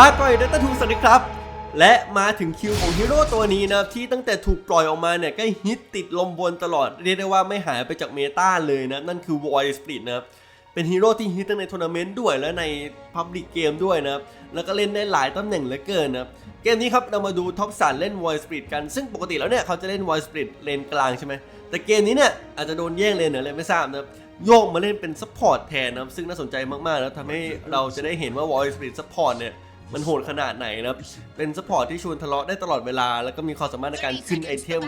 ลาก่อยเดต้าทูสวัสดีครับ และมาถึงคิวของฮีโร่ตัวนี้นะครับที่ตั้งแต่ถูกปล่อยออกมาเนี่ยก็ฮิตติดลมบนตลอดเรียกได้ว่าไม่หายไปจากเมตาเลยนะนั่นคือ Void Split นะครับเป็นฮีโร่ที่ฮิตทั้งในทัวร์นาเมนต์ด้วยและในพับ l ิ c เกมด้วยนะครับแล้วก็เล่นได้หลายตำแหน่งเหลือเกินนะครับเกมนี้ครับเรามาดูท็อปสันเล่น Void Split กันซึ่งปกติแล้วเนี่ยเขาจะเล่น Void Split เลนกลางใช่ไหมแต่เกมนี้เนี่ยอาจจะโดนแย่งเลนเหนือเลยไม่ทราบนะครับโยกมาเล่นเป็นซัพพอร์ตแทนนะครับซึ่งน่าสนใจมากๆแล้วทำให้เราจะได้เห็นว่า Void Split Support เนี่ย มันโหดขนาดไหนนะครับ เป็นซัพพอร์ตที่ชวนทะเลาะได้ตลอดเวลา แล้วก็มีความสามารถในการขึ้นไอเทม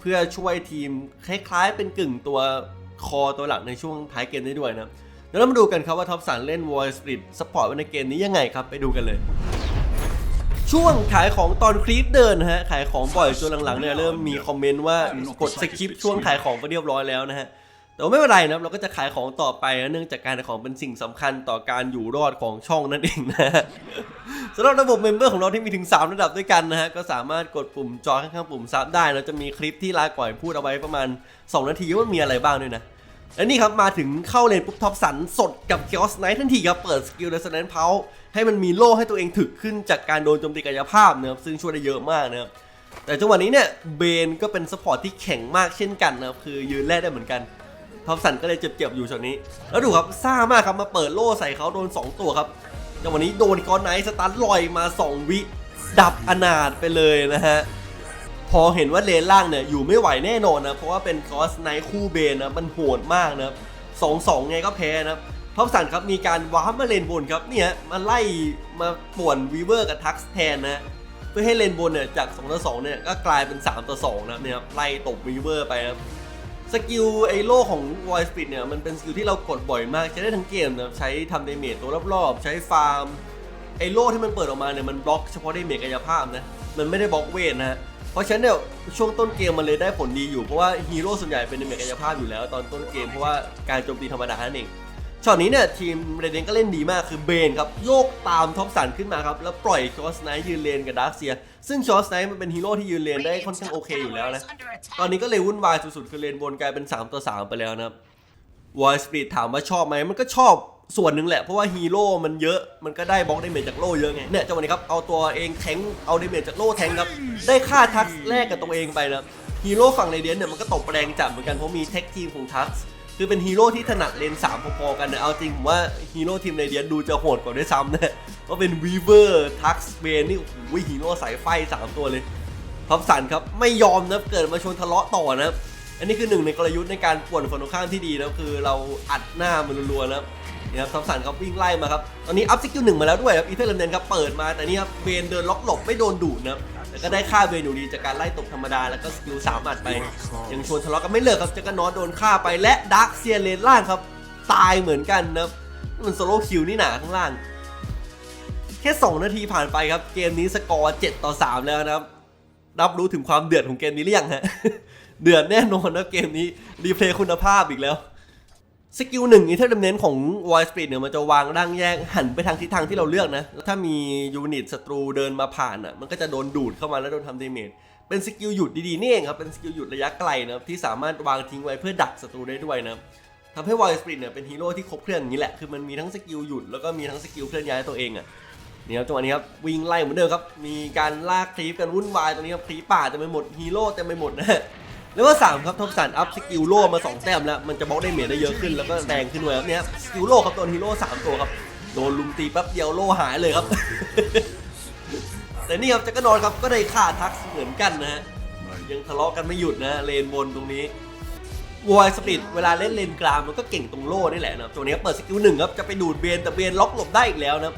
เพื่อช่วยทีมคล้ายๆ เป็นกึ่งตัวคอตัวหลักในช่วงท้ายเกมได้ด้วยนะครับเดี๋ยวเรามาดูกันครับว่าท็อปสันเล่น Void Split ซัพพอร์ตไว้ในเกมนี้ยังไงครับไปดูกันเลย ช่วงขายของตอนคลิปเดินนะฮะขายของบ่อยจนหลังๆเนี่ยเริ่มมีคอมเมนต์ว่ากดสคิปช่วงขายของไปเรียบร้อยแล้วนะฮะ แต่ว่าไม่เป็นไรนะครับเราก็จะขายของต่อไปนะเนื่องจากการขายของเป็นสิ่งสำคัญต่อการอยู่รอดของช่องนั่นเองนะสำหรับระบบเมมเบอร์ของเราที่มีถึง 3 ระดับด้วยกันนะฮะก็สามารถกดปุ่มจอยข้างๆปุ่มซับได้แล้วจะมีคลิปที่ลาก่อยพูดเอาไว้ประมาณ 2 นาทีว่ามีอะไรบ้างด้วยนะและนี่ครับมาถึงเข้าเลนปุ๊บท็อปสันสดกับเคียสไนท์ทันทีครับเปิดสกิลเดสแนนเพาให้มันมีโล่ให้ตัวเองถึกขึ้นจากการโดนโจมตีกายภาพนะครับซึ่งช่วยได้เยอะมากนะครับแต่จังหวะนี้เนี่ยเบนก็เป็นสปอร์ตที่แข็งมากเช่นกันนะครับคือยืนแรกได้เหมือนกัน ท็อปสันก็เลยเจ็บๆอยู่ช็อตนี้ แล้วดูครับซ่ามากครับมาเปิดโล่ใส่เขาโดน 2 ตัวครับจังหวะนี้โดนก้อนไนท์สตันลอยมา 2 วิ ดับอนาถไปเลยนะฮะ พอเห็นว่าเลนล่างเนี่ยอยู่ไม่ไหวแน่นอนนะ เพราะว่าเป็นคอสไนท์คู่เบนนะมันโหดมากนะครับสองสองไงก็แพ้นะท็อปสันครับมีการวาร์ปมาเลนบนครับเนี่ยมาไล่มาป่วนวีเวอร์กับทักแทนนะเพื่อให้เลนบนเนี่ยจาก2ต่อ2เนี่ยก็กลายเป็น 3 ต่อ2นะเนี่ยครับไล่ตบวีเวอร์ไปนะครับ สกิลไอโล่ของวอยสปิดเนี่ยมันเป็นสกิลที่เรากดบ่อยมาก ใช้ได้ทั้งเกมนะใช้ทำเดเมจตัวรอบๆ ใช้ฟาร์มไอโล่ที่มันเปิดออกมาเนี่ยมันบล็อกเฉพาะเดเมจกายภาพนะมันไม่ได้บล็อกเวทนะฮะเพราะฉะนั้นเนี่ยช่วงต้นเกมมันเลยได้ผลดีอยู่เพราะว่าฮีโร่ส่วนใหญ่เป็นเดเมจกายภาพอยู่แล้ว ตอนต้นเกมเพราะว่าการโจมตีธรรมดานั่นเอง ช็อตนี้เนี่ยทีมเรเดนก็เล่นดีมากคือเบนครับโยกตามท็อปสันขึ้นมาครับแล้วปล่อยชอสไนท์ยืนเลนกับดาร์คเซีย ซึ่งชอสไนท์มันเป็นฮีโร่ที่ยืนเลนได้ค่อนข้างโอเคอยู่แล้วนะตอนนี้ก็เลยวุ่นวายสุดๆคือเลนบนกลายเป็น 3 ต่อ 3 ไปแล้วนะครับวอยสปีดถามว่าชอบไหมมันก็ชอบส่วนหนึ่งแหละเพราะว่าฮีโร่มันเยอะมันก็ได้บล็อกเดเมจจากโล่เยอะไงเนี่ยจังหวะนี้ครับเอาตัวเองแทงเอาเดเมจจากโล่แทงครับได้ค่าทักแลกกับตัวเองไปนะฮีโร่ฝั่งเรเดนเนี่ยมันก็ตบแรงจัดเหมือนกันเพราะมีแท็กทีมของทัก คือเป็นฮีโร่ที่ถนัดเลน3พอๆกันนะเอาจริงผมว่าฮีโร่ทีมเรเดียนดูจะโหดกว่าด้วยซ้ำนะว่าเป็นวีเวอร์ทักเบนนี่โอ้โหฮีโร่สายไฟสามตัวเลยท็อปสันครับไม่ยอมนะเกิดมาชวนทะเลาะต่อนะอันนี้คือหนึ่งในกลยุทธ์ในการป่วนฝั่งตรงข้ามที่ดีนะคือเราอัดหน้ามันรัวๆนะนี่ครับท็อปสันครับวิ่งไล่มาครับ ตอนนี้อัพสกิลหนึ่งมาแล้วด้วยครับ อีเทอร์เลมเดนครับเปิดมาแต่นี่ครับเบนเดินล็อกหลบไม่โดนดูดนะครับ แต่ก็ได้ค่าเบนอยู่ดีจากการไล่ตบธรรมดาแล้วก็สกิลสามอัดไป ยังชวนทะเลาะกันไม่เลิกครับจะกันนอนโดนฆ่าไปและดาร์คเซียเลนล่างครับ ตายเหมือนกันนะครับมันโซโล่คิวนี่หนาข้างล่าง แค่ 2 นาทีผ่านไปครับ เกมนี้สกอร์7ต่อ 3 แล้วนะครับ รับรู้ถึงความเดือดของเกมนี้หรือยังฮะ เดือดแน่นอนนะเกมนี้รีเพลย์คุณภาพอีกแล้ว สกิลหนึ่งอีเทอร์เดมเนนของ Void Speed เนี่ยมันจะวางร่างแยกหันไปทางทิศทางที่เราเลือกนะแล้วถ้ามียูนิตศัตรูเดินมาผ่านอะมันก็จะโดนดูดเข้ามาแล้วโดนทำเดเมจเป็นสกิลหยุดดีๆนี่เองครับ เป็นสกิลหยุดระยะไกลนะครับที่สามารถวางทิ้งไว้เพื่อดักศัตรูได้ด้วยนะทำให้ Void Speed เนี่ยเป็นฮีโร่ที่ครบเครื่องอย่างนี้แหละคือมันมีทั้งสกิลหยุดแล้วก็มีทั้งสกิลเคลื่อนย้ายตัวเองอะนี่ครับจังหวะนี้ครับวิ่งไล่เหมือนเดิมครับมีการลากคลีปกันวุ่นวายตรงนี้ครับคลีปป่าเต็มไปหมดฮีโร่เต็มไปหมดนะ ฮะแล้วก็สามครับท็อปสันอัพสกิลโล่มาสองแต้มแล้ว มันจะบล็อกได้เมจได้เยอะขึ้นแล้วก็แรงขึ้นด้วยครับเนี่ยสกิลโล่ครับโดนฮีโร่สามตัวครับโดนลุมตีแป๊บเดียวโล่หายเลยครับ แต่นี่ครับจักรนอนครับก็ได้ฆ่าทักเหมือนกันนะฮะยังทะเลาะกันไม่หยุดนะเลนบนตรงนี้วอยสปิดเวลาเล่นเลนกลางมันก็เก่งตรงโล่นี่แหละนะตัวนี้เปิดสกิลหนึ่งครับจะไปดูดเบนแต่เบนล็อกหลบได้อีกแล้วนะครับ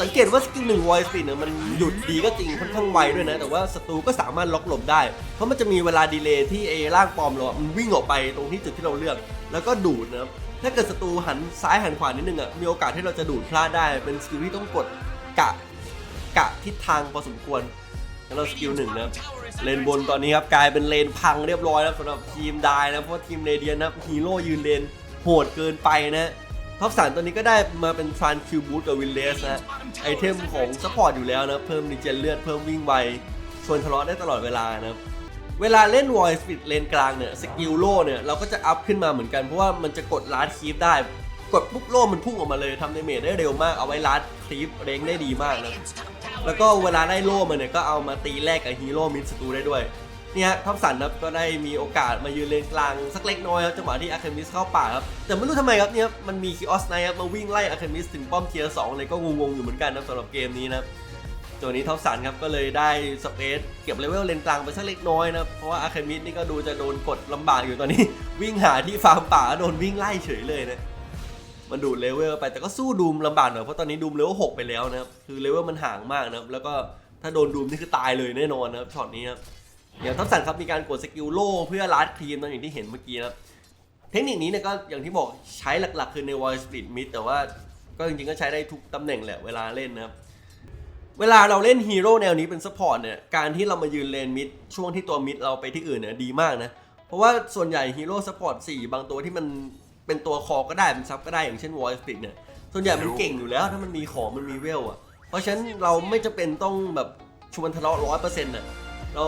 สังเกตว่าสกิลหนึ่งวอยสปิดเนี่ยมันหยุดดีก็จริงค่อนข้างไวด้วยนะ แต่ว่าศัตรูก็สามารถล็อกหลบได้ เพราะมันจะมีเวลาดีเลย์ที่ไอ้ร่างปลอมเราอมันวิ่งออกไปตรงที่จุดที่เราเลือก แล้วก็ดูดนะครับถ้าเกิดศัตรูหันซ้ายหันขวานิดนึงอะมีโอกาสที่เราจะดูดพลาดได้เป็นสกิลที่ต้องกดกะกะทิศทางพอสมควรแล้วเราสกิลหนึ่งนะครับเลนบนตอนนี้ครับกลายเป็นเลนพังเรียบร้อยแล้วสำหรับทีมได้นะเพราะทีมเรเดียนนะฮีโร่ยืนเลนโหดเกินไปนะ ท็อปสามตัวนี้ก็ได้มาเป็นทรานคิวบูตกับวินเลสนะไอเทมของซัพพอร์ตอยู่แล้วนะเพิ่มดีเจนเลือดเพิ่มวิ่งไวชวนทะเลาะได้ตลอดเวลานะเวลาเล่นวอยสปิดเลนกลางเนี่ยสกิลโล่เนี่ยเราก็จะอัพขึ้นมาเหมือนกันเพราะว่ามันจะกดลาดคีฟได้กดปุ๊บโล่มันพุ่งออกมาเลยทำดาเมจได้เร็วมากเอาไว้ลาดคลิปเร่งได้ดีมากนะแล้วก็เวลาได้โล่มาเนี่ยก็เอามาตีแลกกับฮีโร่มิดสตูได้ด้วย เนี่ยท็อปสันครับก็ได้มีโอกาสมายืนเลนกลางสักเล็กน้อยครับจังหวะที่อาเคมิสเข้าป่าครับแต่ไม่รู้ทำไมครับเนี่ยมันมีคิออสไนครับมาวิ่งไล่อาเคมิสถึงป้อมเทียร์สองเลยก็งงๆอยู่เหมือนกันนะสำหรับเกมนี้นะตัวนี้ท็อปสันครับก็เลยได้สเปซเก็บเลเวลเลนกลางไปสักเล็กน้อยนะเพราะว่าอาเคมิสนี่ก็ดูจะโดนกดลำบากอยู่ตอนนี้ วิ่งหาที่ฟาร์มป่าโดนวิ่งไล่เฉยเลยนะมันดูดเลเวลไปแต่ก็สู้ดูมลำบากหน่อยเพราะตอนนี้ดูมเลเวลหกไปแล้วนะครับคือเลเวลมันห่างมากนะครับแล้วก็ถ้าโดนดูมนี่คือตายเลยแน่นอนนะครับช็อตนี้ครับ เดี๋ยวทัพสันครับมีการกดสกิลโล่เพื่อลัดครีมตอนอย่างที่เห็นเมื่อกี้นะครับเทคนิคนี้เนี่ยก็อย่างที่บอกใช้หลักๆ คือใน Void Split Mid แต่ว่าก็จริงๆก็ใช้ได้ทุกตำแหน่งแหละเวลาเล่นนะครับ เวลาเราเล่นฮีโร่แนวนี้เป็นซัพพอร์ตเนี่ยการที่เรามายืนเลนมิดช่วงที่ตัวมิดเราไปที่อื่นเนี่ยดีมากนะ เพราะว่าส่วนใหญ่ฮีโร่ซัพพอร์ต4บางตัวที่มันเป็นตัวคอก็ได้เป็นซับก็ได้อย่างเช่นวอลสปิดเนี่ยส่วนใหญ่มันเก่งอยู่แล้วถ้ามันมีของมันมีเวลอะเพราะฉะนั้นเราไม่จำเป็นต้องแบบชวนทะเลาะร้อยเปอร์เซ็นต์่ะเรา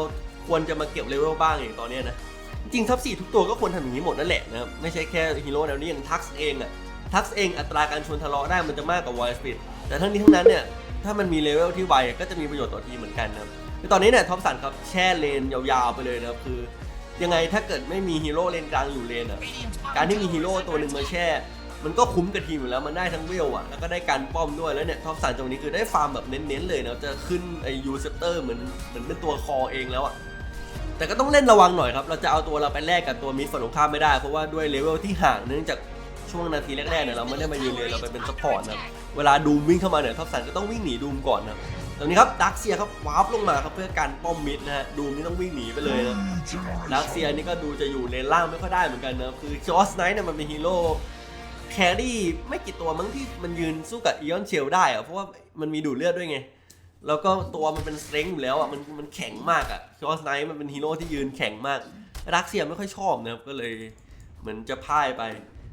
ควรจะมาเก็บเลเวลบ้างอย่างตอนนี้นะ จริงทับสี่ทุกตัวก็ควรทำอย่างนี้หมดนั่นแหละนะครับ ไม่ใช่แค่ฮีโร่แนวนี้อย่างทักซ์เองอะทักซ์เองอัตราการชวนทะเลาะได้มันจะมากกว่าวอลสปิดแต่ทั้งนี้ทั้งนั้นเนี่ยถ้ามันมีเลเวลที่ไวก็จะมีประโยชน์ต่อทีเหมือนกันนะครับตอนนี้เนี่ยท็อปสันครับแช่เลนยาวๆไปเลยนะครับคือยังไงถ้าเกิดไม่มีฮีโร่เลนกลางอยู่เลนอะการที่มีฮีโร่ตัวหนึ่งมาแช่ มันก็คุ้มกับทีมอยู่แล้วมันได้ทั้งเวลอะแล้วก็ได้การป้อมด้วยแล้วเนี่ยท็อปสันตรงนี้คือได้ฟาร์มแบบเน้นๆเลยนะจะขึ้นไอยูเซปเตอร์เหมือนเหมือนเป็นตัวคอเองแล้วอะ แต่ก็ต้องเล่นระวังหน่อยครับ เราจะเอาตัวเราไปแลกกับตัวมิดฝั่งตรงข้ามไม่ได้ เพราะว่าด้วยเลเวลที่ห่างเนื่องจากช่วงนาทีแรกๆเนี่ยเราไม่ได้มายืนเลนเราไปเป็นซัพพอร์ตนะเวลาดูมวิ่งเข้ามาเนี่ยท็อปสันก็ต้องวิ่งหนีดูมก่อนนะครับตอนนี้ครับดักเซียครับวาร์ปลงมาครับเพื่อการป้อมมิดนะฮะดูมนี่ต้องวิ่งหนีไปเลยนะดักเซียนี่ก็ดูจะอยู่เลนล่างไม่ค่อยได้เหมือนกันนะคือจอสไนท์เนี่ยมันเป็นฮีโร่แครี่ไม่กี่ตัวมั้งที่มันยืนสู้กับอีออนเชลได้อะเพราะว่ามันมีดูดเลือดด้วยไง แล้วก็ตัวมันเป็นสเตรนจ์อยู่แล้วอะมันมันแข็งมากอะจอสไนท์มันเป็นฮีโร่ที่ยืนแข็งมากดักเซียไม่ค่อยชอบนะครับก็เลยเหมือนจะพ่ายไป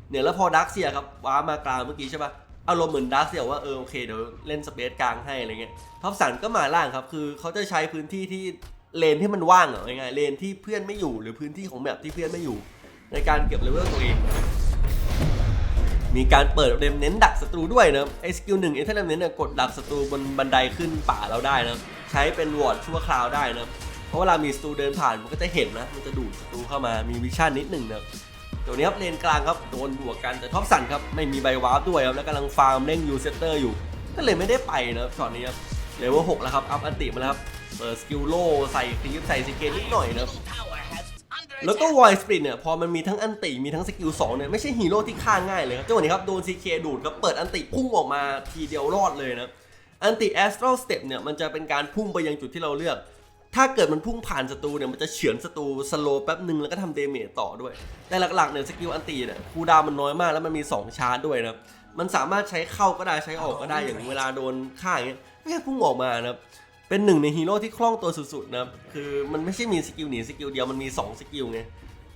เนี่ยแล้วพอดักเซียครับว้ามากลางเมื่อกี้ใช่ปะอารมณ์เหมือนดักเซียว่าเออโอเคเดี๋ยวเล่นสเปซกลางให้อะไรเงี้ยท็อปสันก็มาล่างครับคือเขาจะใช้พื้นที่ที่เลนที่มันว่างอะง่ายเลนที่เพื่อนไม่อยู่หรือพื้นที่ของแบบที่เพื่อนไม่อยู่ ในการเก็บเลเวลตัวเอง มีการเปิดเลมเน้นดักศัตรูด้วยนะไอสกิลหนึ่งไอเทเลมเน้นเนี่ยกดดักศัตรูบนบันไดขึ้นป่าเราได้นะใช้เป็นวอร์ดชั่วคราวได้นะเพราะเวลามีศัตรูเดินผ่านมันก็จะเห็นนะมันจะดูดศัตรูเข้ามามีวิชั่นนิดหนึ่งนะตัวนี้ครับเลนกลางครับโดนบวกกันแต่ท็อปสันครับไม่มีใบวาร์ปด้วยครับแล้วกำลังฟาร์มเร่งยูเซตเตอร์อยู่ ก็เลยไม่ได้ไปนะช็อตนี้ครับเลเวลหกแล้วครับอัพอันติมาแล้วครับเปิดสกิลโล่ใส่คลิปใส่สเกลนิดหน่อยนะ แล้วก็วอยสปรินเนี่ยพอมันมีทั้งอันติมีทั้งสกิล2เนี่ยไม่ใช่ฮีโร่ที่ฆ่าง่ายเลยครับจังหวะนี้ครับโดนซีเคดูดครับเปิดอันติพุ่งออกมาทีเดียวรอดเลยนะอันติแอสตร l สเต็ปเนี่ยมันจะเป็นการพุ่งไปยังจุดที่เราเลือก ถ้าเกิดมันพุ่งผ่านศัตรูเนี่ยมันจะเฉือนศัตรูสโลว์แป๊บหนึ่งแล้วก็ทำเดเมจต่อด้วย แต่หลักๆเนี่ยสกิลอันตีเนี่ยคูลดาวน์มันน้อยมากแล้วมันมี 2 ชาร์จด้วยนะครับมันสามารถใช้เข้าก็ได้ใช้ออกก็ได้อย่างเวลาโดนฆ่าอย่างเงี้ยแค่พุ่งออกมานะครับ เป็นหนึ่งในฮีโร่ที่คล่องตัวสุดๆนะครับคือมันไม่ใช่มีสกิลหนีสกิลเดียวมันมี 2 สกิลไง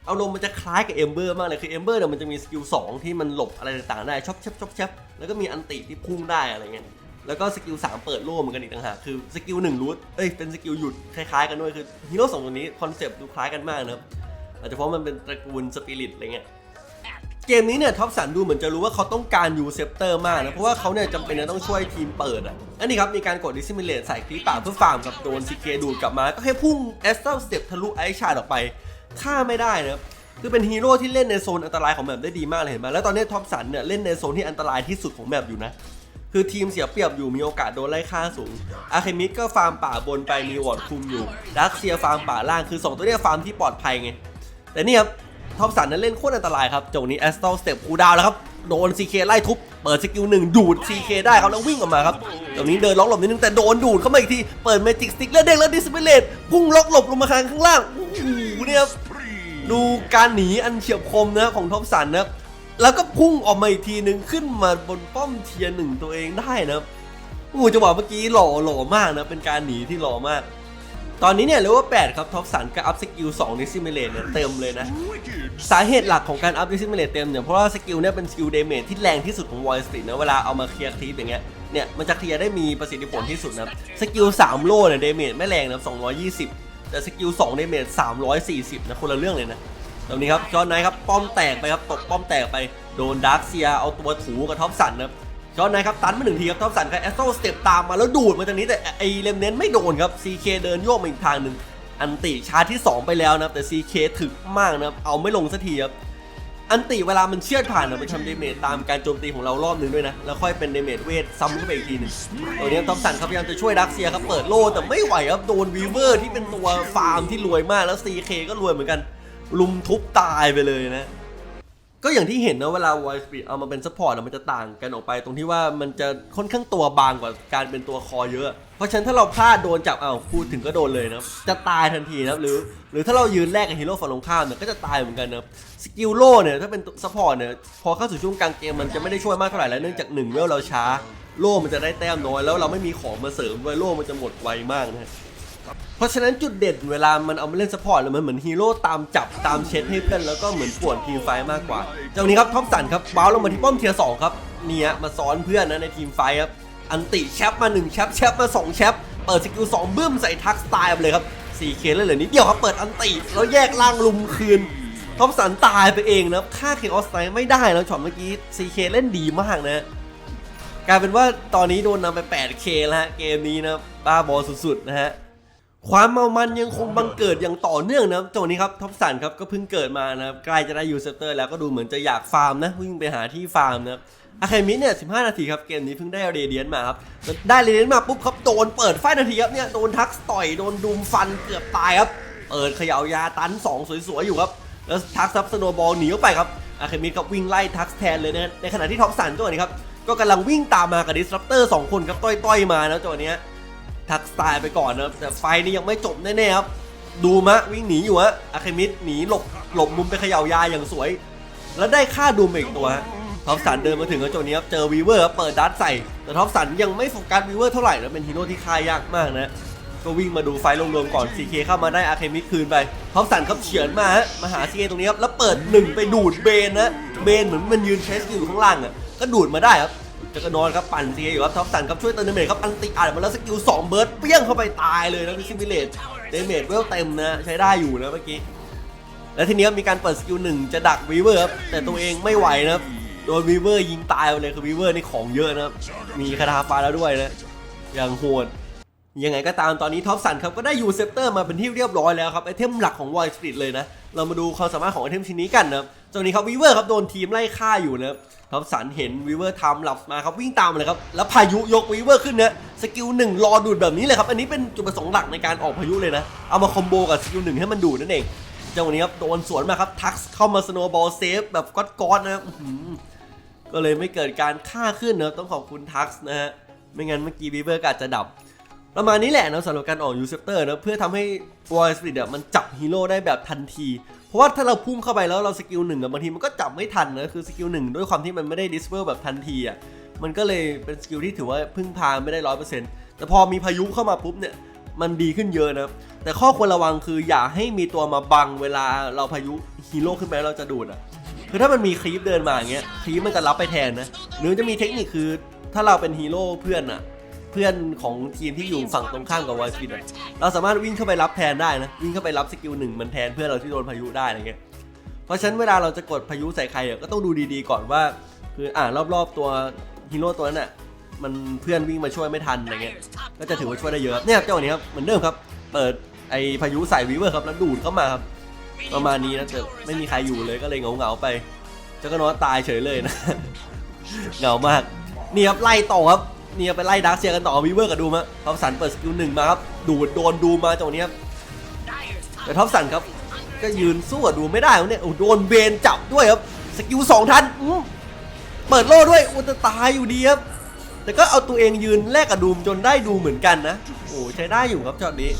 เอาลงมันจะคล้ายกับเอมเบอร์มากเลยคือเอมเบอร์เนี่ยมันจะมีสกิล2ที่มันหลบอะไรต่างๆได้ช็อบชับชอบชับแล้วก็มีอันติที่พุ่งได้อะไรเงี้ยแล้วก็สกิล3เปิดโล่เหมือนกันอีกต่างหากคือสกิล1รูทเอ้ยเป็นสกิลหยุดคล้ายๆกันด้วยคือฮีโร่สองตัวนี้คอนเซปต์ดูคล้ายกันมากนะครับอาจจะเพราะมันเป็นตระกูลสปิริตอะไรเงี้ย เกมนี้เนี่ยท็อปสันดูเหมือนจะรู้ว่าเขาต้องการยูเซปเตอร์มากนะ เพราะว่าเขาเนี่ยจำเป็นจะต้องช่วยทีมเปิดอะ อันนี้ครับ มีการกดดิซิมิเลตใส่คลิปป่าเพื่อฟาร์มกับโดนซีเคดูดกลับมา ก็แค่พุ่งเอสเตอร์สเต็ปทะลุไอชาดออกไปฆ่าไม่ได้นะคือเป็นฮีโร่ที่เล่นในโซนอันตรายของแมปได้ดีมากเลยเห็นไหมแล้วตอนนี้ท็อปสันเนี่ยเล่นในโซนที่อันตรายที่สุดของแมปอยู่นะคือทีมเสียเปรียบอยู่มีโอกาสโดนไล่ฆ่าสูง อาเคมิสก็ฟาร์มป่าบนไปมีวอร์ดคุมอยู่ดักเซียฟาร์มป่าล่างคือ 2 ตัวเนี้ยฟาร์มที่ปลอดภัยไงแต่นี่ครับ ท็อปสันนั้นเล่นโคตรอันตรายครับจงนี้แอสตอลสเต็ปคูดาวแล้วครับโดน CK ไล่ทุบเปิดสกิลหนึ่งดูด CK ได้ครับแล้ววิ่งออกมาครับตรงนี้เดินล็อกหลบนิดนึงแต่โดนดูดเข้ามาอีกทีเปิดเมจิกสติ๊กแล้วเด้งแล้วดิสเปเลตพุ่งล็อกหลบลงมาข้างข้างล่างโอ้โหเนี่ยดูการหนีอันเฉียบคมนะของท็อปสันนะแล้วก็พุ่งออกมาอีกทีนึงขึ้นมาบนป้อมเทียร์หนึ่งตัวเองได้นะโอ้โหจะบอกเมื่อกี้หล่อหล่อมากนะเป็นการหนีที่หล่อมาก ตอนนี้เนี่ยเลเวล8ครับท็อปสันก็อัพสกิล2ดิซิมิเลตเนี่ยเต็มเลยนะ สาเหตุหลักของการอัพดิซิมิเลตเต็มเนี่ยเพราะว่าสกิลเนี่ยเป็นสกิลเดเมจที่แรงที่สุดของวอยสตินะเวลาเอามาเคลียร์คลีปอย่างเงี้ยเนี่ยมันจะเคลียร์ได้มีประสิทธิผลที่สุดนะสกิล3โล่เนี่ยเดเมจไม่แรงนะ220 แต่สกิล2เดเมจ340นะคนละเรื่องเลยนะตรงนี้ครับจอห์นไนท์ครับป้อมแตกไปครับตกป้อมแตกไปโดนดาร์คเซียเอาตัวถูกับท็อปสันนะ ครับจอนนท์ครับตันมาหนึ่งทีครับท็อปสันกับแอสโซสเต็ปตามมาแล้วดูดมาจากนี้แต่ไอเลมเน้นไม่โดนครับ CK เคเดินโยกมาอีกทางหนึ่งอันติชาร์จที่ 2 ไปแล้วนะครับแต่ CK ถึกมากนะครับเอาไม่ลงสักทีครับอันติเวลามันเชื่อดผ่านอะมันทำเดเมจตามการโจมตีของเรารอบหนึ่งด้วยนะ แล้วค่อยเป็นเดเมจเวทซ้ำเข้าไปอีกทีหนึงตัวนี้ท็อปสันครับพยายามจะช่วยดักเซียครับเปิดโล่แต่ไม่ไหวครับโดนวีเวอร์ที่เป็นตัวฟาร์มที่รวยมากแล้ว CK ก็รวยเหมือนกัน ลุมทุบตายไปเลยนะ ก็อย่างที่เห็นนะเวลา Voice Speed เอามาเป็นซัพพอร์ตมันจะต่างกันออกไป ตรงที่ว่ามันจะค่อนข้างตัวบางกว่าการเป็นตัวคอเยอะ เพราะฉะนั้นถ้าเราพลาดโดนจับอ้าวพูดถึงก็โดนเลยนะจะตายทันทีนะครับหรือ หรือถ้าเรายืนแลกกับฮีโร่ฝั่งตรงข้ามเนี่ยก็จะตายเหมือนกันนะสกิลโล่เนี่ยถ้าเป็นซัพพอร์ตเนี่ยพอเข้าสู่ช่วงกลางเกมมันจะไม่ได้ช่วยมากเท่าไหร่แล้วเนื่องจากหนึ่งเวลเราช้าโล่มันจะได้แต้มน้อยแล้วเราไม่มีของมาเสริมด้วยโล่มันจะหมดไวมากนะ เพราะฉะนั้นจุดเด่นเวลามันเอามาเล่นซัพพอร์ตแล้วมันเหมือนฮีโร่ตามจับตามเช็ดให้เพื่อนแล้วก็เหมือนป่วนทีมไฟมากกว่า เจ้านี้ครับท็อปสันครับบ้าลงมาที่ป้อมเทียร์สองครับเนี่ยมาซ้อนเพื่อนนะในทีมไฟครับอันติแชปมา1แชปแชปมา2แชปเปิดสกิล2บึ้มใส่ทักสไตล์ไปเลยครับ 4K เลยเหลือนิดเดียวครับเปิดอันติแล้วแยกล่างลุมคืนท็อปสันตายไปเองนะฆ่าเคออสไนไม่ได้แล้วช็อตเมื่อกี้ 4K เล่นดีมากนะ กลายเป็นว่าตอนนี้โดนนำไป 8K แล้วฮะเกมนี้นะบ้าบอสุดๆนะฮะ ความเมามันยังคงบังเกิดอย่างต่อเนื่องนะครับจังหวะนี้ครับท็อปสันครับก็เพิ่งเกิดมานะครับใกล้จะได้ยูเซเตอร์แล้วก็ดูเหมือนจะอยากฟาร์มนะวิ่งไปหาที่ฟาร์มนะครับอาคามิเนี่ย 15 นาทีครับ เกมนี้เพิ่งได้เรเดียนมาครับ ได้เรเดียนมาปุ๊บครับ โดนเปิดไฟนาทีครับเนี่ย โดนทักต่อย โดนดุมฟันเกือบตายครับ เปิดเขย่ายาตัน 2 สวย ๆ อยู่ครับ แล้วทักซับสโนบอลหนีออกไปครับอาคามิครับวิ่งไล่ทักแทนเลยนะ ในขณะที่ท็อปสันจังหวะนี้ครับ ก็กำลังวิ่งตามมากับดิสรัปเตอร์สองคนครับ ต้อย ๆ มานะจังหวะนี้ ทักสไตล์ไปก่อนนะครับแต่ไฟนี่ยังไม่จบแน่ๆครับ ดูมะวิ่งหนีอยู่ฮะอะเคมิดหนีหลบหลบมุมไปเขย่ายาอย่างสวย แล้วได้ค่าดูมอีกตัวฮะท็อปสันเดินมาถึงกระจกนี้ครับเจอวีเวอร์เปิดดัตใส่ แต่ท็อปสันยังไม่โฟกัสวีเวอร์เท่าไหร่นะเป็นฮีโร่ที่ค่ายยากมากนะก็วิ่งมาดูไฟรวมๆก่อน CK เข้ามาได้อาเคมิดคืนไปท็อปสันครับเฉือนมาฮะมาหา CK ตรงนี้ครับแล้วเปิดหนึ่งไปดูดเบนนะเบนเหมือนมันยืนเชสอยู่ข้างล่างอะก็ดูดมาได้ครับ จักรนอนครับปั่นซียอยู่ครับท็อปสันครับช่วยเติมเดเมจครับอันติอัดมาแล้วสกิล2เบิร์ดเปี้ยงเข้าไปตายเลยนะซิมิเลตเดเมจเวลเต็มนะใช้ได้อยู่นะเมื่อกี้แล้วทีนี้มีการเปิดสกิลหนึ่งจะดักวีเวอร์ครับแต่ตัวเองไม่ไหวนะครับโดนวีเวอร์ยิงตายไปเลยคือวีเวอร์นี่ของเยอะนะครับมีคาถาฟ้าแล้วด้วยนะอย่างโหดยังไงก็ตามตอนนี้ท็อปสันครับก็ได้ยูเซปเตอร์มาเป็นที่เรียบร้อยแล้วครับไอเทมหลักของวอยสปิดเลยนะเรามาดูความสามารถของไอเทมชิ้นนี้กันนะครับ ตรงนี้ครับวีเวอร์ครับโดนทีมไล่ฆ่าอยู่นะครับท็อปสันเห็นวีเวอร์ทำหลับมาครับวิ่งตามมาเลยครับแล้วพายุยกวีเวอร์ขึ้นนะสกิลหนึ่งรอดูดแบบนี้เลยครับอันนี้เป็นจุดประสงค์หลักในการออกพายุเลยนะเอามาคอมโบกับสกิลหนึ่งให้มันดูดนั่นเองจังหวะนี้ครับโดนสวนมาครับทักเข้ามาสโนบอลเซฟแบบก๊อดๆนะครับอื้อหือก็เลยไม่เกิดการฆ่าขึ้นนะต้องขอบคุณทักนะฮะไม่งั้นเมื่อกี้วีเวอร์ก็อาจจะดับประมาณนี้แหละนะสำหรับการออกยูเซปเตอร์นะเพื่อทำให้วอยสปิดมันจับฮีโร่ได้แบบทันที เพราะว่าถ้าเราพุ่งเข้าไปแล้วเราสกิลหนึ่งบางทีมันก็จับไม่ทันนะคือสกิลหนึ่งด้วยความที่มันไม่ได้ดิสเ e อร์แบบทันทีอะมันก็เลยเป็นสกิลที่ถือว่าพึ่งพาไม่ได้ร้อยเปอร์เซ็นต์แต่พอมีพายุเข้ามาปุ๊บเนี่ยมันดีขึ้นเยอะนะแต่ข้อควรระวังคืออย่าให้มีตัวมาบังเวลาเราพายุฮีโร่ขึ้นไปเราจะดูดอะคือถ้ามันมีคลีปเดินมาอย่างเงี้ยคลีปมันจะรับไปแทนนะหรือจะมีเทคนิคคือถ้าเราเป็นฮีโร่เพื่อนอะ พื่อนของทีมที่อยู่ฝั่งตรงข้ามกับวอยสปิดเราสามารถวิ่งเข้าไปรับแทนได้นะวิ่งเข้าไปรับสกิลหนึ่งมันแทนเพื่อนเราที่โดนพายุได้อะไรเงี้ยเพราะฉะนั้นเวลาเราจะกดพายุใส่ใครอะก็ต้องดูดีๆก่อนว่า คืออ่ารอบๆตัวฮีโร่ตัวนั้นอะมันเพื่อนวิ่งมาช่วยไม่ทันอะไรเงี้ยก็จะถือว่าช่วยได้เยอะเนี่ยครับเจ้านี้ครับเหมือนเดิมครับ เปิดไอพายุใส่วีเวอร์ครับแล้วดูดเข้ามาครับประมาณนี้นะแต่ไม่มีใครอยู่เลยก็เลยเหงาๆไปเจ้าก็นอนตายเฉยเลยนะเหงามากนี่ครับไล่ต่อครับ เนี่ไปไล่ดาร์เซียกันต่อวีเวอร์กับดูมะท็อปสันเปิดสกิลหนึ่งมาครับดูดโดนดูมาจังหวะนี้ครับแต่ท็อปสันครับก็ยืนสู้กับดูไม่ได้เนี่ยโอ้โดนเบนจับด้วยครับสกิลสองทันเปิดโล่ด้วยอุตตายอยู่ดีครับแต่ก็เอาตัวเองยืนแลกกับดูมจนได้ดูเหมือนกันนะโอ้ใช้ได้อยู่ครับช็อตนี้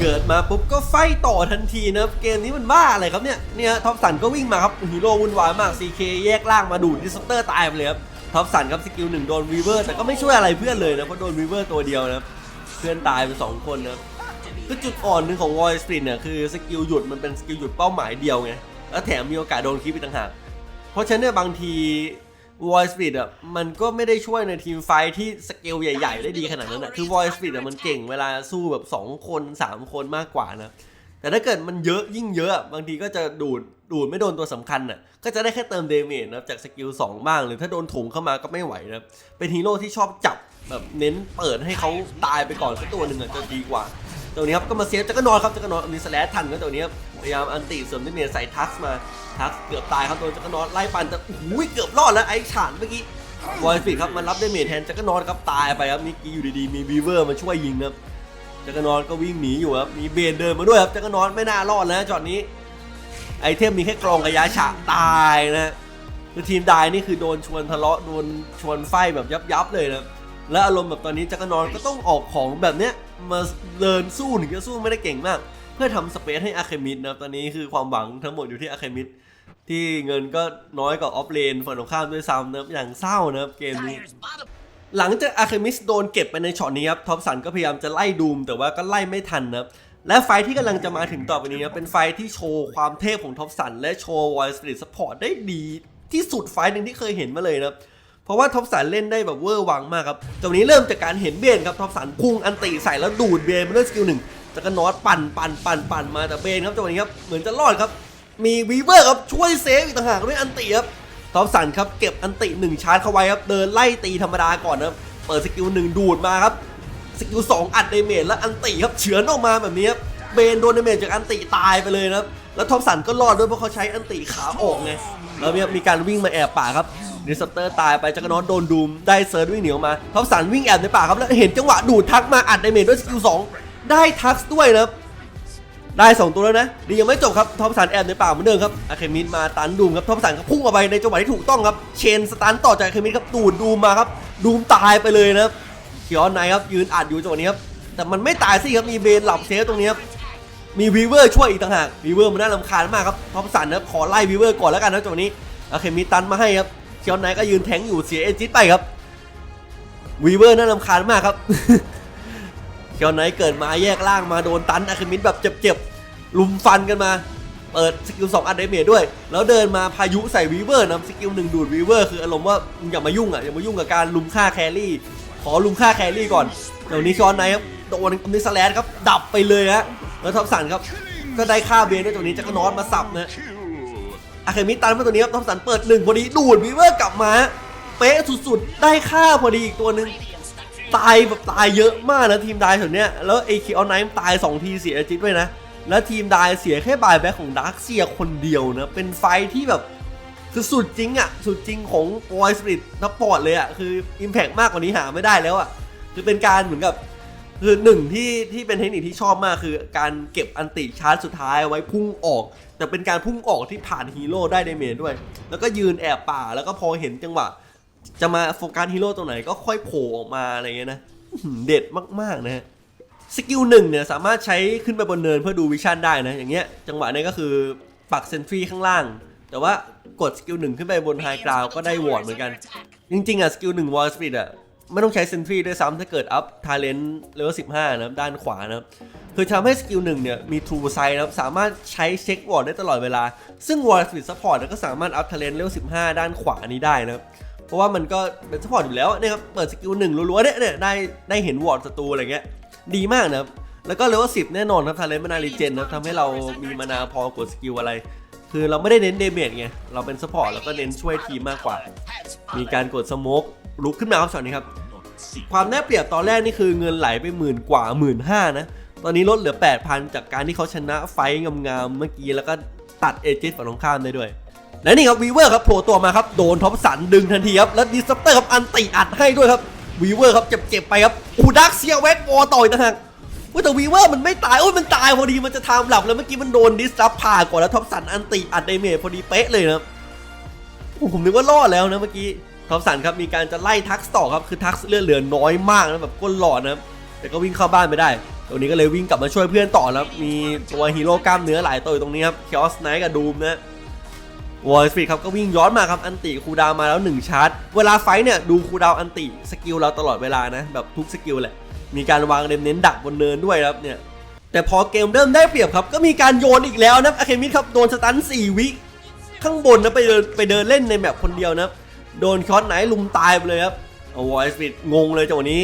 เกิดมาปุ๊บก็ไฟต่อทันทีนะครับเกมนี้มันบ้าอะไรครับเนี่ยเนี่ยท็อปสันก็วิ่งมาครับฮีโร่วุ่นวายมาก CK แยกล่างมาดูดดิสเตอร์ตายไปเลยครับ ท็อปสันครับสกิลหนึ่งโดนวีเวอร์แต่ก็ไม่ช่วยอะไรเพื่อนเลยนะเพราะโดนวีเวอร์ตัวเดียวนะเพื่อนตายไปสองคนนะคือจุดอ่อนหนึ่งของวอยสปรินเนี่ยคือสกิลหยุดมันเป็นสกิลหยุดเป้าหมายเดียวไงแล้วแถมมีโอกาสโดนคลิปอีกต่างหากเพราะฉะนั้นเนี่ยบางที Voice Speed อะมันก็ไม่ได้ช่วยในทีมไฟที่สเกลใหญ่ ๆ ได้ดีขนาดนั้นอะคือ Voice Speed อะมันเก่งเวลาสู้แบบ 2 คน 3 คนมากกว่านะ แต่ถ้าเกิดมันเยอะยิ่งเยอะ บางทีก็จะดูดดูดไม่โดนตัวสำคัญน่ะ ก็จะได้แค่เติมเดเมจนะจากสกิล2บ้างหรือถ้าโดนถุงเข้ามาก็ไม่ไหวนะเป็นฮีโร่ที่ชอบจับแบบเน้นเปิดให้เขาตายไปก่อนสักตัวหนึ่งอะจะดีกว่าตัวนี้ครับก็มาเซฟจักรนอนครับจักรนอนมีสแลชทันก็ตัวนี้พยายามอันติเสริมด้วยเมจใส่ทักซ์มาทักซ์เกือบตายครับโดนจักรนอนไล่ปั่นแต่อุ้ยเกือบรอดแล้วไอ้ฉานเมื่อกี้บอยฟิกครับมันรับได้เมจแทนจักรนอนครับตายไปครับมื่กี้อยู่ดีๆมีบีเวอร์มาช่วยยิงครับจักรนอนก็วิ่งหนีอยู่ครับมีเบนเดินมาด้วยครับจักรนอนไม่น่ารอดนะจอดนี้ ไอเทมมีแค่กรองกระยาฉะตายนะคือทีมดายนี่คือโดนชวนทะเลาะโดนชวนไฟแบบยับยับเลยนะและอารมณ์แบบตอนนี้จักรนอนก็ต้องออกของแบบเนี้ยมาเดินสู้ถึงจะสู้ไม่ได้เก่งมาก เพื่อทำสเปซให้อาเคมิดนะตอนนี้คือความหวังทั้งหมดอยู่ที่อาเคมิดที่เงินก็น้อยกว่าออฟเลนฝั่งตรงข้ามด้วยซ้ำนะครับอย่างเศร้านะเกมนี้หลังจากอาเคมิสโดนเก็บไปในช็อตนี้ครับท็อปสันก็พยายามจะไล่ดูมแต่ว่าก็ไล่ไม่ทันนะ และไฟที่กำลังจะมาถึงต่อไปนี้ครับเป็นไฟที่โชว์ความเทพของท็อปสันและโชว์วอยสตรีทสปอร์ตได้ดีที่สุดไฟหนึ่งที่เคยเห็นมาเลยนะเพราะว่าท็อปสันเล่นได้แบบเวอร์วังมากครับตรงนี้เริ่มจากการเห็นเบนครับท็อปสันพุ่งอันติใส่แล้วดูดเบนมาด้วยสกิลหนึ่งจากกันนอตปั่นปั่นปั่นปั่นมาแต่เบนครับจังนี้ครับเหมือนจะรอดครับ มีวีเวอร์ครับช่วยเซฟอีกต่างหากด้วยอันติครับท็อปสันครับเก็บอันติหนึ่งชาร์จเข้าไว้ครับเดินไล่ตีธรรมดาก่อนนะเปิดสกิลหนึ่งดูดมาครับ สกิลสองอัดเดเมจแล้วอันติครับเฉือนออกมาแบบนี้ครับเบนโดนเดเมจจากอันติตายไปเลยนะครับแล้วทอปสันก็รอดด้วยเพราะเขาใช้อันติขาออกไงแล้วมีมีการวิ่งมาแอบป่าครับเดสเตอร์ตายไปจักรนอตโดนดูมได้เซิร์ชวิ่งหนีออกมาทอปสันวิ่งแอบในป่าครับแล้วเห็นจังหวะดูดทักมาอัดไดเมจด้วยสกิลสองได้ทักด้วยนะครับได้ 2 ตัวแล้วนะดียังไม่จบครับทอปสันแอบในป่าเหมือนเดิมครับอาเคมิดมาตันดูมครับทอปสันก็พุ่งออกไปในจังหวะที่ถูกต้องครับ เชนสตันต่อจากอาเคมิดครับดูดดูมมาครับดูมตายไปเลยนะครับ เขียวไนครับยืนอัดอยู่จังหวะนี้ครับแต่มันไม่ตายสิครับมีเบนหลับเซฟตรงนี้ครับมีวีเวอร์ช่วยอีกต่างหากวีเวอร์มันน่ารำคาญมากครับท็อปสันนะครับขอไล่วีเวอร์ก่อนแล้วกันนะจังหวะนี้โอเคมีตันมาให้ครับเคียวไนก็ยืนแทงอยู่เสียเอจิตไปครับวีเวอร์น่ารำคาญมากครับเคียวไนเกิดมาแยกล่างมาโดนตันอะคมิดแบบเจ็บๆลุมฟันกันมาเปิดสกิลสองอัดเดเมจด้วย แล้วเดินมาพายุใส่วีเวอร์นะสกิลหนึ่งดูดวีเวอร์คืออารมณ์ว่าอย่ามายุ่งอะอย่ามายุ่งกับการลุมฆ่าแครี่ ขอลุมฆ่าแครี่ก่อนเดี๋ยวนี้ชอนไนครับโดนนิสแลนครับดับไปเลยฮะแล้วท็อปสันครับก็ได้ฆ่าเบนด้วยตัวนี้จักรนอนมาสับนะอาเคมิตันมาตัวนี้ครับท็อปสันเปิดหนึ่งพอดีดูดวีเวอร์กลับมาเป๊ะสุดๆ ได้ฆ่าพอดีอีกตัวหนึ่งตายแบบตายเยอะมากนะทีมไดส่วนเนี้ยแล้วไอคิออนไนท์ตาย 2 ทีเสียจิตด้วยนะ แล้วทีมไดเสียแค่บายแบ็คของดาร์คเซียคนเดียวนะ เป็นไฟที่แบบ คือสุดจริงอะสุดจริงของวอยสปริตนับปอร์ตเลยอะคืออิมแพกมากกว่านี้หาไม่ได้แล้วอะคือเป็นการเหมือนกับคือหนึ่งที่ที่เป็นเทคนิคที่ชอบมากคือการเก็บอันติชาร์จสุดท้ายไว้พุ่งออก แต่เป็นการพุ่งออกที่ผ่านฮีโร่ได้ในเมจด้วย แล้วก็ยืนแอบป่าแล้วก็พอเห็นจังหวะจะมาโฟกัสฮีโร่ตรงไหนก็ค่อยโผล่ออกมาอะไรเงี้ยนะอื้อหือเด็ดมากๆนะฮะสกิลหนึ่งเนี่ยสามารถใช้ขึ้นไปบนเนินเพื่อดูวิชั่นได้นะ อย่างเงี้ยจังหวะนี้ก็คือปักเซนทรีข้างล่าง แต่ว่ากดสกิลหนึ่งขึ้นไปบนไฮกราวก็ได้วอร์ดเหมือนกัน จริงๆอะสกิลหนึ่งวอลสปีดอะไม่ต้องใช้เซนทรีด้วยซ้ำถ้าเกิดอัพทาเลนต์เลเวล15นะครับด้านขวานะครับคือทำให้สกิลหนึ่งเนี่ยมีทรูไซนะครับสามารถใช้เช็ควอร์ดได้ตลอดเวลา ซึ่งวอลสปีดซัพพอร์ตก็สามารถอัพทาเลนต์เลเวล15ด้านขวานี้ได้นะครับเพราะว่ามันก็เป็นซัพพอร์ตอยู่แล้วเนี่ยครับเปิดสกิลหนึ่งรัวเนี่ยเนี่ยได้ได้เห็นวอร์ดศัตรูอะไรเงี้ยดีมากนะครับแล้วก็เลเวล10แน่นอนครับทาเลนต์มานารีเจนนะครับทำให้เรามีมานาพอกดสกิลอะไร คือเราไม่ได้เน้นเดเมจไง เราเป็นซัพพอร์ตแล้วก็เน้นช่วยทีมมากกว่า มีการกดสโมกลุกขึ้นมาครับช็อตนี้ครับ ความได้เปรียบตอนแรกนี่คือเงินไหลไปหมื่นกว่าหมื่นห้านะ ตอนนี้ลดเหลือ 8,000 จากการที่เขาชนะไฟงามๆเมื่อกี้แล้วก็ตัดเอเจนต์ฝั่งตรงข้ามได้ด้วย และนี่ครับวีเวอร์ครับโผล่ตัวมาครับโดนท็อปสันดึงทันทีครับแล้วดิสเตอร์ครับอันติอัดให้ด้วยครับวีเวอร์ครับเจ็บๆไปครับอูดักเซียเวกวอต่อยนะฮะ ว่าแต่วีเวอร์มันไม่ตาย โอ้ยมันตายพอดีมันจะทำหลับแล้วเมื่อกี้มันโดนดิสซับผ่าก่อนแล้วท็อปสันอันติอัดไดเมจพอดีเป๊ะเลยนะครับโอ้ผมนึกว่ารอดแล้วนะเมื่อกี้ท็อมสันครับมีการจะไล่ทักต่อครับคือทักเลือดเหลือน้อยมากนะแบบก้นหลอดนะแต่ก็วิ่งเข้าบ้านไม่ได้ตัวนี้ก็เลยวิ่งกลับมาช่วยเพื่อนต่อแล้วมีตัวฮีโร่กล้ามเนื้อหลายตัวอยู่ตรงนี้ครับเคออสไนท์กับดูมนะวอลสปีดครับก็วิ่งย้อนมาครับอันติคูดาวมาแล้ว1ชาร์จ เวลาไฟเนี่ยดูคูดาวอันติสกิลเราตลอดเวลานะแบบทุกสกิลแหละ มีการวางเรมเน้นดักบนเนินด้วยครับเนี่ยแต่พอเกมเริ่มได้เปรียบครับก็มีการโยนอีกแล้วนะอะเคมิดครับโดนสตัน4 วิข้างบนนะไปเดินไปเดินเล่นในแบบคนเดียวนะโดนช็อตไหนลุมตายไปเลยครับโอ้วอยสปิดงงเลยจังหวะนี้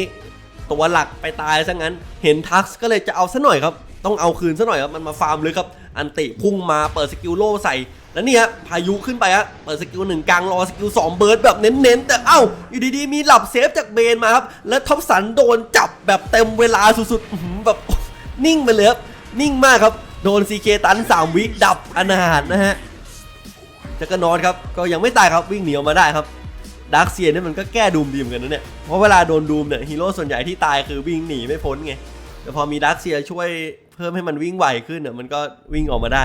ตัวหลักไปตายซะงั้น เห็นทักซ์ก็เลยจะเอาซะหน่อยครับ ต้องเอาคืนซะหน่อยครับมันมาฟาร์มเลยครับ อันติพุ่งมาเปิดสกิลโล่ใส่ แล้วนี่ฮะพายุขึ้นไปฮะเปิดสกิลหนึ่งกลางรอสกิลสองเบิร์ดแบบเน้นๆ แต่เอ้า อยู่ดีๆ มีหลับเซฟจากเบนมาครับ แล้วท็อปสันโดนจับแบบเต็มเวลาสุดๆแบบนิ่งไปเลยครับ นิ่งมากครับ โดนซีเคตันสามวิดับอนาถนะฮะจักรนอนครับ ก็ยังไม่ตายครับวิ่งหนีออกมาได้ครับดาร์คเซียนนี่มันก็แก้ดูมดีเหมือนกันนะเนี่ยเพราะเวลาโดนดูมเนี่ยฮีโร่ส่วนใหญ่ที่ตายคือวิ่งหนีไม่พ้นไงแต่พอมีดาร์คเซียช่วยเพิ่มให้มันวิ่งไวขึ้นเนี่ยมันก็วิ่งออกมาได้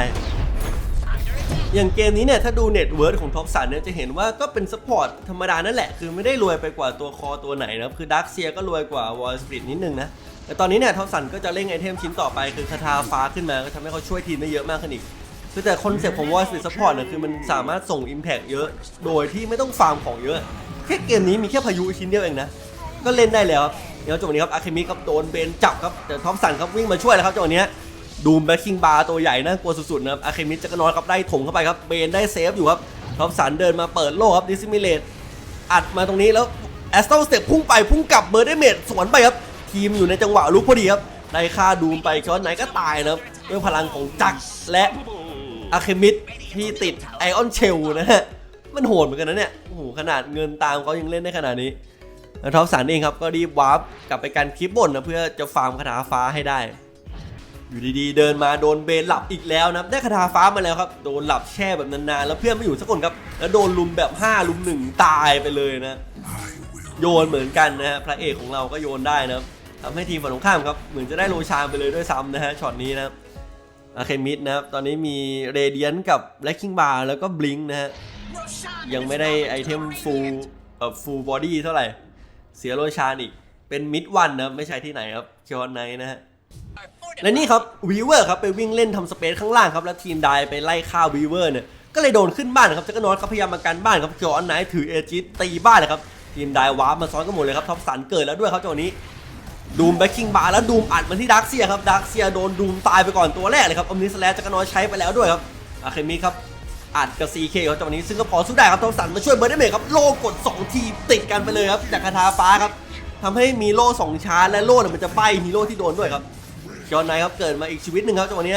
อย่างเกมนี้เนี่ยถ้าดูเน็ตเวิร์ดของท็อปสันเนี่ยจะเห็นว่าก็เป็นซัพพอร์ตธรรมดานั่นแหละ คือไม่ได้รวยไปกว่าตัวคอตัวไหนนะคือดักเซียก็รวยกว่าวอลสปริตนิดนึงนะแต่ตอนนี้เนี่ยท็อปสันก็จะเร่งไอเทมชิ้นต่อไปคือคาถาฟ้าขึ้นมาก็ทำให้เขาช่วยทีมได้เยอะมากขึ้นอีกคือแต่คอนเซ็ปต์ของวอลสปริตซัพพอร์ตเนี่ยคือมันสามารถส่ง Impact เยอะ โดยที่ไม่ต้องฟาร์มของเยอะแค่เกมนี้มีแค่พายุชิ้นเดียวเองนะก็เล่นได้แล้วเดี๋ยวจังหวะนี้ครับอาเคมิครับโดนเบนจับครับแต่ท็อปสันครับวิ่งมาช่วยแล้วครับจังหวะนี้ ดูมแบ็คคิงบาร์ตัวใหญ่น่ากลัวสุดๆนะครับอาเคมิสจักรนอนครับได้ถงเข้าไปครับเบนได้เซฟอยู่ครับท็อปสันเดินมาเปิดโลครับดิซิมิเลตอัดมาตรงนี้แล้วแอสตัลสเต็ปพุ่งไปพุ่งกลับเบอร์ได้เมดสวนไปครับทีมอยู่ในจังหวะลุกพอดีครับได้ค่าดูมไปช้อนไหนก็ตายนะครับด้วยพลังของจักรและอาเคมิดที่ติดไอออนเชลนะฮะมันโหดเหมือนกันนะเนี่ยโอ้โหขนาดเงินตามเขายังเล่นได้ขนาดนี้ท็อปสันเองครับก็รีบวาร์ปกลับไปกันคลิปบนนะเพื่อจะฟาร์มคาถาฟ้าให้ได้ อยู่ดีๆ เดินมาโดนเบนหลับอีกแล้วนะได้คาถาฟ้ามาแล้วครับ โดนหลับแช่แบบนานๆ แล้วเพื่อนไม่อยู่สักคนครับ แล้วโดนลุมแบบ 5 ลุม1ตายไปเลยนะ โยนเหมือนกันนะฮะพระเอกของเราก็โยนได้นะทำให้ทีมฝั่งตรงข้ามครับ เหมือนจะได้โรชานไปเลยด้วยซ้ำนะฮะช็อตนี้นะครับอาเคมิดนะครับตอนนี้มีเรเดียนกับแลคคิงบาร์แล้วก็บลิงนะฮะยังไม่ได้ไอเทมฟูลเอ่อฟูลบอดี้เท่าไหร่ เสียโรชานอีกเป็นมิดวันนะไม่ใช่ที่ไหนครับเคียวอนไนนะฮะ และนี่ครับวีเวอร์ครับไปวิ่งเล่นทำสเปซข้างล่างครับแล้วทีมไดไปไล่ฆ่าวีเวอร์เนี่ยก็เลยโดนขึ้นบ้านครับจักรนอตครับพยายามมากันบ้านครับเคียวอนไหนถือเอจิตตีบ้านเลยครับทีมไดวาร์ปมาซ้อนกันหมดเลยครับท็อปสันเกิดแล้วด้วยครับจังหวะนี้ดูมแบ็คคิงบาร์แล้วดูมอัดมาที่ดักเซียครับดักเซียโดนดูมตายไปก่อนตัวแรกเลยครับอมนิสแลจักรนอตใช้ไปแล้วด้วยครับอาเคมิครับอัดกับ CK คครับจังหวะนี้ซึ่งก็พอสู้ได้ครับท็อมสันมาช่วยเบิร์ดเดเมครับโล่กด 2 ทีติดกันไปเลยครับจากคาถาฟ้าครับทำให้มีโล่2ชาร์จและโล่เนี่ยมันจะใบฮีโร่ที่โดนด้วยครับ จอห์นไนครับเกิดมาอีกชีวิตหนึ่งครับจังหวะนี้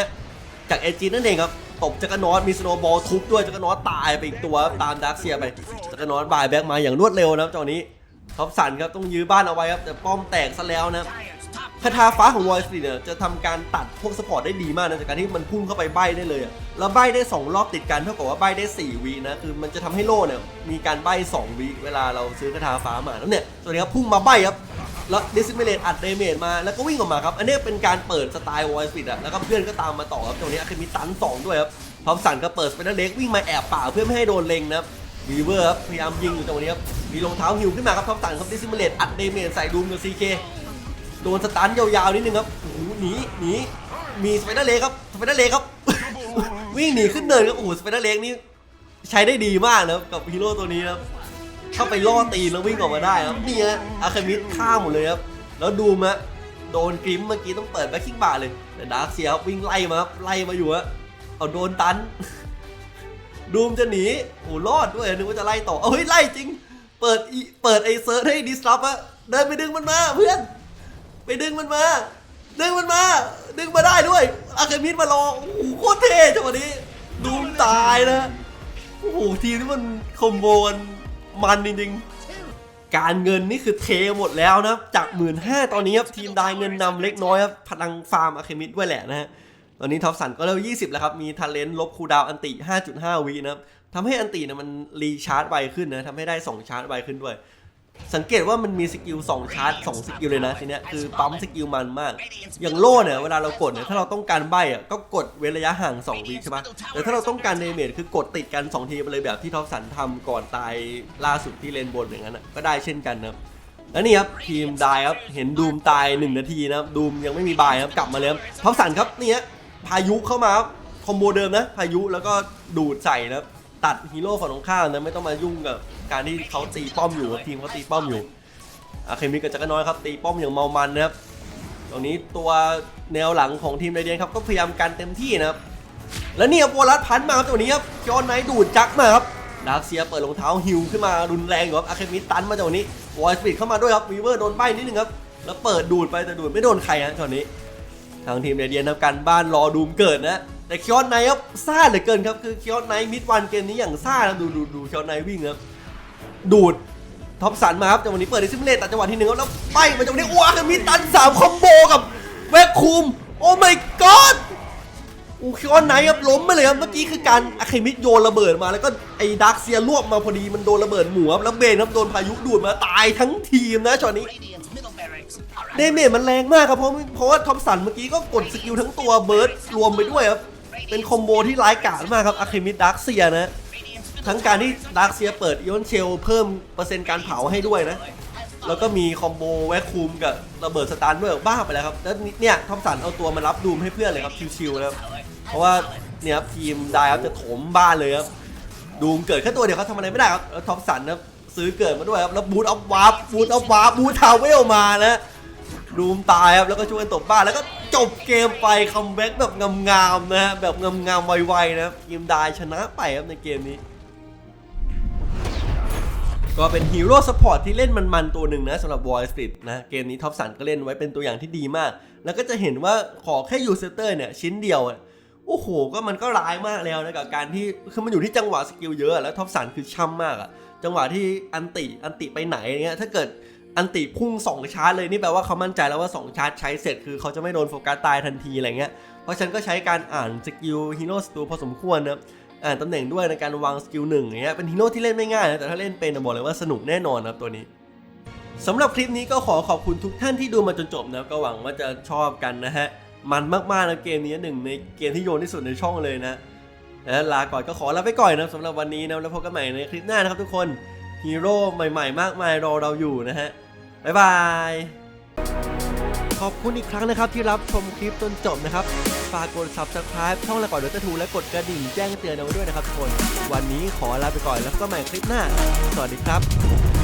จากเอจินนั่นเองครับตบจักรนอตมีสโนว์บอลทุบด้วยจักรนอตตายไปอีกตัวตามดาร์คเซียไปจักรนอตบายแบ็กมาอย่างรวดเร็วนะครับจังหวะนี้ท็อปสันครับต้องยื้อบ้านเอาไว้ครับแต่ป้อมแตกซะแล้วนะคาถาฟ้าของวอยสตีเนี่ยจะทำการตัดพวกสปอร์ตได้ดีมากนะจากการที่มันพุ่งเข้าไปใบได้เลย แล้วใบได้ 2 รอบติดกันเท่ากับว่าใบได้ 4วินะคือมันจะทำให้โล่เนี่ยมีการใบ2วิเวลาเราซื้อคาถาฟ้ามาแล้วเนี่ยสวัสดีครับพุ่งมาใบครับ แล้วดิสเมเลตอัดเดเมจมาแล้วก็วิ่งออกมาครับ อันนี้เป็นการเปิดสไตล์วอยสตีอะแล้วก็เพื่อนก็ตามมาต่อครับตรงนี้คือมีตัน2ด้วยครับพร้อมสันก็เปิดสไปเดอร์เล็กวิ่งมาแอบป่าเพื่อไม่ให้โดนเล็งนะครับวีเวอร์ครับพยายามยิงอยู่ตรงนี้ครับมีรองเท้าฮิวขึ้นมาครับพร้อมสันครับดิสเมเลตอัดเดเมจใส่ดูมกับซีเคโดนสตันยาวๆนิดนึงครับโอ้โหหนีหนีมีสไปเดอร์เลกครับสไปเดอร์เลกครับวิ่งหนีขึ้นเนินครับโอ้โหสไปเดอร์เลกนี่ใช้ได้ดีมากนะครับกับฮีโร่ตัวนี้ครับ เข้าไปล่อตีนแล้ววิ่งออกมาได้ครับนี่ฮะอาคามิดฆ่าหมดเลยครับแล้วดูมะโดนกริมเมื่อกี้ต้องเปิดแบ็คคิงบาร์เลยแต่ดาร์คเซียวิ่งไล่มาครับไล่มาอยู่ฮะเอาโดนตัน ดูมจะหนีโอ้รอดด้วยนึกว่าจะไล่ต่อเอาเฮ้ยไล่จริง เปิดเปิดไอเซิร์ชให้ดิสรับอะเดินไปดึงมันมาเพื่อนไปดึงมันมาดึงมันมา ดึงมาได้ด้วยอาเคมิดมารอโอ้โหโคตรเท่จังหวะนี้ ดูมตายนะโอ้โหทีนี้มันคอมโบกัน มันจริงๆ การเงินนี่คือเทหมดแล้วนะจากหมื่นห้าตอนนี้ครับทีมได้เงินนำเล็กน้อยครับพลังฟาร์มอะเคมิดด้วยแหละนะฮะตอนนี้ท็อปสันก็เลเวล20 แล้วครับ มีทาเลนต์ลบคูดาวอันติ 5.5 วินะครับทำให้อันติเนี่ยมันรีชาร์จไวขึ้นนะทำให้ได้ 2 ชาร์จไวขึ้นด้วย สังเกตว่ามันมีสกิล2ชาร์จ2สกิลเลยนะทีเนี้ยคือปั๊มสกิลมันมาก อย่างโล่เนี่ยเวลาเรากดเนี่ยถ้าเราต้องการใบอะก็กดเว้นระยะห่าง2วิใช่ปะแต่ถ้าเราต้องการเดเมจคือกดติดกัน 2 ทีไปเลยแบบที่ท็อปสันทำก่อนตายล่าสุดที่เลนบนอย่างนั้นอะก็ได้เช่นกันนะแล้วนี่ครับทีมไดครับเห็นดูมตาย 1 นาทีนะครับดูมยังไม่มีบายครับกลับมาเลยครับท็อปสันครับนี่ฮะพายุเข้ามาครับคอมโบเดิมนะพายุแล้วก็ดูดใส่นะครับ ตัดฮีโร่ฝั่งตรงข้ามนะไม่ต้องมายุ่งกับการที่เขาตีป้อมอยู่ทีมเขาตีป้อมอยู่อาเคมิกับจักรน้อยครับตีป้อมอย่างเมามันนะครับตรงนี้ตัวแนวหลังของทีมไรเดียนครับก็พยายามกันเต็มที่นะครับแล้วนี่ครับวอลัสพันมาครับตัวนี้ครับจอนไนดูดจักมาครับดาร์เซียเปิดรองเท้าฮิวขึ้นมารุนแรงอยู่ครับอาเคมิตันมาจากวันนี้วอยสปีดเข้ามาด้วยครับวีเวอร์โดนใบนิดนึงครับแล้วเปิดดูดไปแต่ดูดไม่โดนใครฮะตอนนี้ ทางทีมเรเดียนทำการบ้านรอดูมเกิดนะ แต่คิออนไนท์ครับซ่าเหลือเกินครับคือคิออนไนท์มิดวันเกมนี้อย่างซ่านะดูดูดูคิออนไนท์วิ่งครับดูดท็อปสันมาครับจังหวะนี้เปิดในซิมเลตตัดจังหวะที่หนึ่งแล้วไปมาจังหวะนี้ว้าวมีตันสามคอมโบกับแวคคูมโอ้ my god อูคิออนไนท์ครับล้มไปเลยครับเมื่อกี้คือการอะเคมิดโยนระเบิดมาแล้วก็ไอ้ดักเซียรวบมาพอดีมันโดนระเบิดหมูครับแล้วเบนครับโดนพายุดูดมาตายทั้งทีมนะช็อตนี้เดเมจมันแรงมากครับเพราะเพราะว่าทอมสันเมื่อกี้ก็กดสกิลทั้งตัวเบิร์ดรวมไปด้วยครับ เป็นคอมโบที่ร้ายกาจมากครับอะเคมิดดักเซียนะ ทั้งการที่ดักเซียเปิดอิอนเชลเพิ่มเปอร์เซ็นต์การเผาให้ด้วยนะ แล้วก็มีคอมโบแวคคูมกับระเบิดสตาร์ด้วยบ้าไปแล้วครับ แล้วเนี่ยทอมสันเอาตัวมารับดูมให้เพื่อนเลยครับชิวๆนะครับ เพราะว่าเนี่ยครับทีมไดครับจะโถมบ้านเลยครับ ดูมเกิดแค่ตัวเดียวเขาทำอะไรไม่ได้ครับแล้วทอมสันนะซื้อเกิดมาด้วยครับ แล้วบูทอัพวาร์บูทอัพวาร์บูททาวเวลมานะ ดูมตายครับแล้วก็ช่วยกันตบบ้านแล้วก็จบเกมไปคัมแบ็กแบบงามๆนะฮะแบบงามๆไวๆนะครับทีมไดชนะไปครับในเกมนี้ ก็เป็นฮีโร่สปอร์ตที่เล่นมันๆตัวหนึ่งนะสำหรับ Wall Street นะเกมนี้ท็อปสันก็เล่นไว้เป็นตัวอย่างที่ดีมาก แล้วก็จะเห็นว่าขอแค่ยูเซเตอร์เนี่ยชิ้นเดียวอะโอ้โห ก็มันก็ร้ายมากแล้วนะกับการที่คือมันอยู่ที่จังหวะสกิลเยอะอะแล้วท็อปสันคือช่ำมากอะจังหวะที่อันติอันติไปไหนเงี้ยถ้าเกิด อันติพุ่งสองชาร์จเลยนี่แปลว่าเขามั่นใจแล้วว่าสองชาร์จใช้เสร็จคือเขาจะไม่โดนโฟกัสตายทันทีอะไรเงี้ย เพราะฉันก็ใช้การอ่านสกิลฮีโร่สตูพอสมควรนะอ่านตำแหน่งด้วยในการวางสกิลหนึ่งอย่างเงี้ยเป็นฮีโร่ที่เล่นไม่ง่ายนะแต่ถ้าเล่นเป็นบอกเลยว่าสนุกแน่นอนนะครับตัวนี้สำหรับคลิปนี้ก็ขอขอบคุณทุกท่านที่ดูมาจนจบนะก็หวังว่าจะชอบกันนะฮะมันมากๆนะเกมนี้หนึ่งในเกมที่โยนที่สุดในช่องเลยนะแล้วลาก่อนก็ขอลาไปก่อนนะสำหรับวันนี้นะแล้วพบกันใหม่ในคลิปหน้านะครับทุกคน ฮีโร่ใหม่ๆ มากมายรอเราอยู่นะฮะ บ๊ายบาย ขอบคุณอีกครั้งนะครับที่รับชมคลิปจนจบนะครับ ฝากกด subscribe ช่องละก่อนเดอร์ทูและกดกระดิ่งแจ้งเตือนเอาไว้ด้วยนะครับทุกคน วันนี้ขอลาไปก่อนแล้วก็ใหม่คลิปหน้า สวัสดีครับ